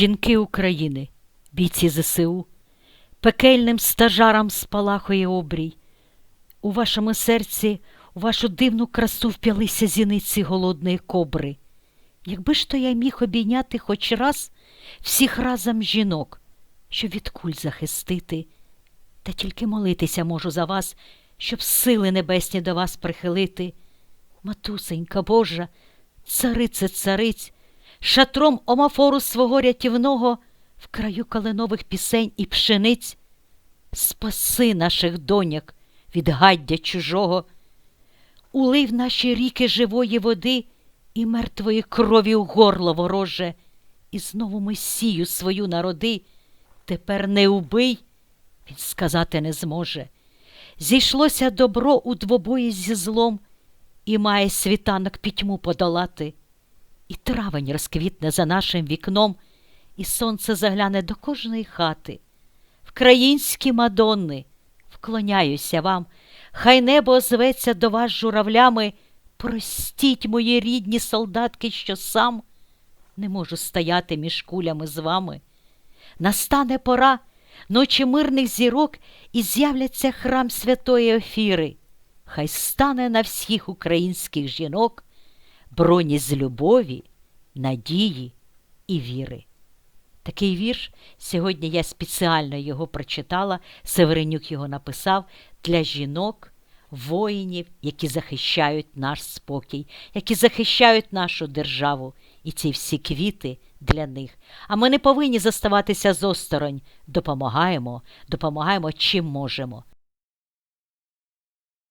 Жінки України, бійці ЗСУ, пекельним стажарам спалахує обрій. У вашому серці, у вашу дивну красу вп'ялися зіниці голодної кобри. Якби ж то я міг обійняти хоч раз всіх разом жінок, щоб від куль захистити, та тільки молитися можу за вас, щоб сили небесні до вас прихилити. Матусенька Божа, царице цариць, шатром омафору свого рятівного в краю калинових пісень і пшениць, спаси наших доняк від гаддя чужого, улий в наші ріки живої води і мертвої крові у горло вороже, і знову Месію свою народи, тепер не убий, він сказати не зможе. Зійшлося добро у двобої зі злом, і має світанок пітьму подолати. І травень розквітне за нашим вікном, і сонце загляне до кожної хати. Вкраїнські мадонни, вклоняюся вам, хай небо озветься до вас журавлями. Простіть, мої рідні солдатки, що сам не можу стояти між кулями з вами. Настане пора ночі мирних зірок, і з'являться храм святої Офіри. Хай стане на всіх українських жінок броні з любові, надії і віри. Такий вірш сьогодні я спеціально його прочитала, Северенюк його написав для жінок, воїнів, які захищають наш спокій, які захищають нашу державу, і ці всі квіти для них. А ми не повинні заставатися з осторонь. Допомагаємо, допомагаємо чим можемо.